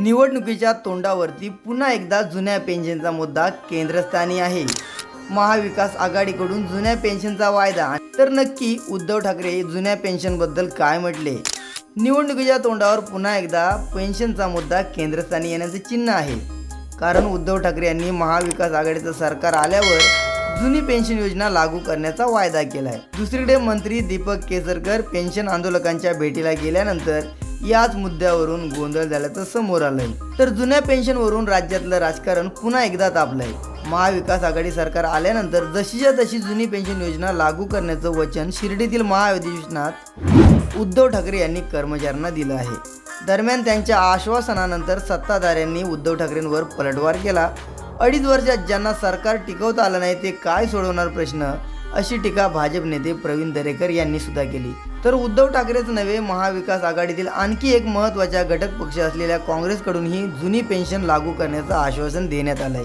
निवडणुकीच्या तोंडावरती पुन्हा एकदा जुन्या पेन्शनचा मुद्दा केंद्रस्थानी आहे. महाविकास आघाडीकडून जुन्या पेन्शनचा वायदा तर नक्की उद्धव ठाकरे जुन्या पेन्शनबद्दल काय म्हटले? निवडणुकीच्या तोंडावर पुन्हा एकदा पेन्शनचा मुद्दा केंद्रस्थानी येण्याचे चिन्ह आहे. कारण उद्धव ठाकरे यांनी महाविकास आघाडीचं सरकार आल्यावर जुनी पेन्शन योजना लागू करण्याचा वायदा केला आहे दुसरीकडे मंत्री दीपक केसरकर पेन्शन आंदोलकांच्या भेटीला गेल्यानंतर याच मुद्द्यावरून गोंधळ झाल्याचं समोर आलंय. तर जुन्या पेन्शनवरून राज्यातलं राजकारण पुन्हा एकदा तापलंय. महाविकास आघाडी सरकार आल्यानंतर जशीच्या तशी जुनी पेन्शन योजना लागू करण्याचं वचन शिर्डीतील महाअधिवेशनात उद्धव ठाकरे यांनी कर्मचाऱ्यांना दिलं आहे. दरम्यान त्यांच्या आश्वासनानंतर सत्ताधाऱ्यांनी उद्धव ठाकरेंवर पलटवार केला. अडीच वर्षात ज्यांना सरकार टिकवता आलं नाही ते काय सोडवणार प्रश्न? अशी टीका भाजप नेते प्रवीण दरेकर यांनी सुद्धा केली. तर उद्धव ठाकरेच नव्हे महाविकास आघाडीतील आणखी एक महत्त्वाच्या घटक पक्ष असलेल्या काँग्रेसकडूनही जुनी पेन्शन लागू करण्याचं आश्वासन देण्यात आलंय.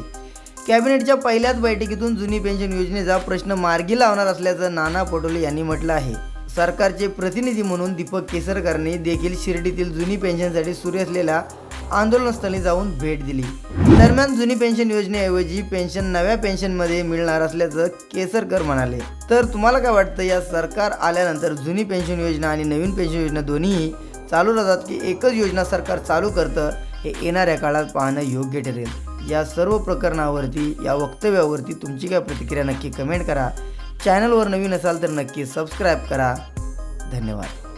कॅबिनेटच्या पहिल्याच बैठकीतून जुनी पेन्शन योजनेचा प्रश्न मार्गी लावणार असल्याचं नाना पटोले यांनी म्हटलं आहे. सरकारचे प्रतिनिधी म्हणून दीपक केसरकरने देखील शिर्डीतील जुनी पेन्शनसाठी सुरू असलेल्या आंदोलनस्थळी जाऊन भेट दिली. दरम्यान जुनी पेन्शन योजनेऐवजी पेन्शन नव्या पेन्शनमध्ये मिळणार असल्याचं केसरकर म्हणाले. तर तुम्हाला काय वाटतं या सरकार आल्यानंतर जुनी पेन्शन योजना आणि नवीन पेन्शन योजना दोन्हीही चालू राहतात की एकच योजना सरकार चालू करतं हे येणाऱ्या काळात पाहणं योग्य ठरेल? या सर्व प्रकरणावरती या वक्तव्यावरती तुमची काय प्रतिक्रिया नक्की कमेंट करा. चॅनलवर नवीन असाल तर नक्की सबस्क्राईब करा. धन्यवाद.